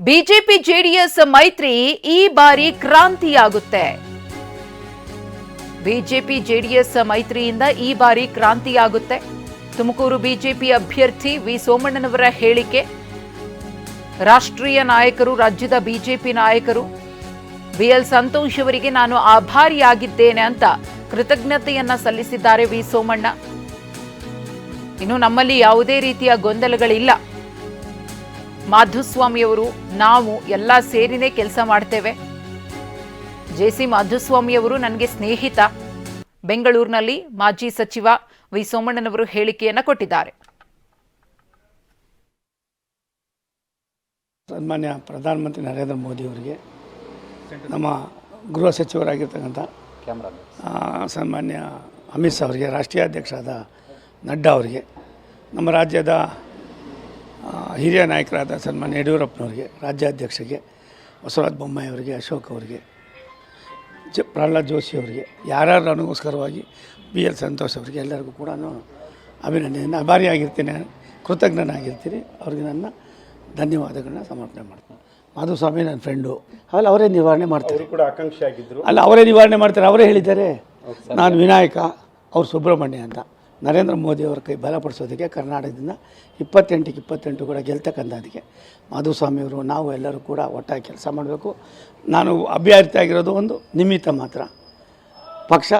BJP JDS ಮೈತ್ರಿ ಈ ಬಾರಿ ಕ್ರಾಂತಿಯಾಗುತ್ತೆ. ಬಿಜೆಪಿ ಜೆಡಿಎಸ್ ಮೈತ್ರಿಯಿಂದ ಈ ಬಾರಿ ಕ್ರಾಂತಿಯಾಗುತ್ತೆ. ತುಮಕೂರು ಬಿಜೆಪಿ ಅಭ್ಯರ್ಥಿ ವಿ ಸೋಮಣ್ಣನವರ ಹೇಳಿಕೆ. ರಾಷ್ಟ್ರೀಯ ನಾಯಕರು, ರಾಜ್ಯದ ಬಿಜೆಪಿ ನಾಯಕರು ಬಿಎಲ್ ಸಂತೋಷ್ ಅವರಿಗೆ ನಾನು ಆಭಾರಿಯಾಗಿದ್ದೇನೆ ಅಂತ ಕೃತಜ್ಞತೆಯನ್ನ ಸಲ್ಲಿಸಿದ್ದಾರೆ ವಿ ಸೋಮಣ್ಣ. ಇನ್ನು ನಮ್ಮಲ್ಲಿ ಯಾವುದೇ ರೀತಿಯ ಗೊಂದಲಗಳಿಲ್ಲ. ಮಾಧುಸ್ವಾಮಿಯವರು ನಾವು ಎಲ್ಲ ಸೇರಿನೇ ಕೆಲಸ ಮಾಡ್ತೇವೆ. ಜೆ ಸಿ ಮಾಧುಸ್ವಾಮಿಯವರು ನನಗೆ ಸ್ನೇಹಿತ. ಬೆಂಗಳೂರಿನಲ್ಲಿ ಮಾಜಿ ಸಚಿವ ವಿ ಸೋಮಣ್ಣನವರು ಹೇಳಿಕೆಯನ್ನು ಕೊಟ್ಟಿದ್ದಾರೆ. ಸನ್ಮಾನ್ಯ ಪ್ರಧಾನಮಂತ್ರಿ ನರೇಂದ್ರ ಮೋದಿ ಅವರಿಗೆ, ನಮ್ಮ ಗೃಹ ಸಚಿವರಾಗಿರ್ತಕ್ಕಂಥ ಸನ್ಮಾನ್ಯ ಅಮಿತ್ ಶಾ ಅವರಿಗೆ, ರಾಷ್ಟ್ರೀಯ ಅಧ್ಯಕ್ಷರಾದ ನಡ್ಡಾ ಅವರಿಗೆ, ನಮ್ಮ ರಾಜ್ಯದ ಹಿರಿಯ ನಾಯಕರಾದ ಸನ್ಮಾನ್ಯ ಯಡಿಯೂರಪ್ಪನವರಿಗೆ ರಾಜ್ಯಾಧ್ಯಕ್ಷರಿಗೆ ಬಸವರಾಜ ಬೊಮ್ಮಾಯಿ ಅವರಿಗೆ ಅಶೋಕ್ ಅವರಿಗೆ ಜ ಪ್ರಹ್ಲಾದ್ ಜೋಶಿ ಅವರಿಗೆ ಯಾರ್ಯಾರು ನನಗೋಸ್ಕರವಾಗಿ ಬಿ ಎಲ್ ಸಂತೋಷ್ ಅವರಿಗೆ ಎಲ್ಲರಿಗೂ ಕೂಡ ನಾನು ಅಭಿನಂದನೆ ಅಭಾರಿಯಾಗಿರ್ತೀನಿ ಕೃತಜ್ಞನಾಗಿರ್ತೀನಿ. ಅವ್ರಿಗೆ ನನ್ನ ಧನ್ಯವಾದಗಳನ್ನ ಸಮರ್ಪಣೆ ಮಾಡ್ತೀನಿ. ಮಾಧುಸ್ವಾಮಿ ನನ್ನ ಫ್ರೆಂಡು ಅವೆಲ್ಲ ಅವರೇ ನಿವಾರಣೆ ಮಾಡ್ತಾರೆ. ಕೂಡ ಆಕಾಂಕ್ಷೆ ಆಗಿದ್ದರು ಅಲ್ಲ ಅವರೇ ನಿವಾರಣೆ ಮಾಡ್ತಾರೆ ಅವರೇ ಹೇಳಿದ್ದಾರೆ. ನಾನು ವಿನಾಯಕ ಅವ್ರು ಸುಬ್ರಹ್ಮಣ್ಯ ಅಂತ. ನರೇಂದ್ರ ಮೋದಿಯವರ ಕೈ ಬಲಪಡಿಸೋದಕ್ಕೆ ಕರ್ನಾಟಕದಿಂದ ಇಪ್ಪತ್ತೆಂಟಕ್ಕೆ ಇಪ್ಪತ್ತೆಂಟು ಕೂಡ ಗೆಲ್ತಕ್ಕಂಥದ್ದಕ್ಕೆ ಮಾಧುಸ್ವಾಮಿಯವರು ನಾವು ಎಲ್ಲರೂ ಕೂಡ ಒಟ್ಟಾಗಿ ಕೆಲಸ ಮಾಡಬೇಕು. ನಾನು ಅಭ್ಯರ್ಥಿ ಆಗಿರೋದು ಒಂದು ನಿಮಿತ್ತ ಮಾತ್ರ. ಪಕ್ಷ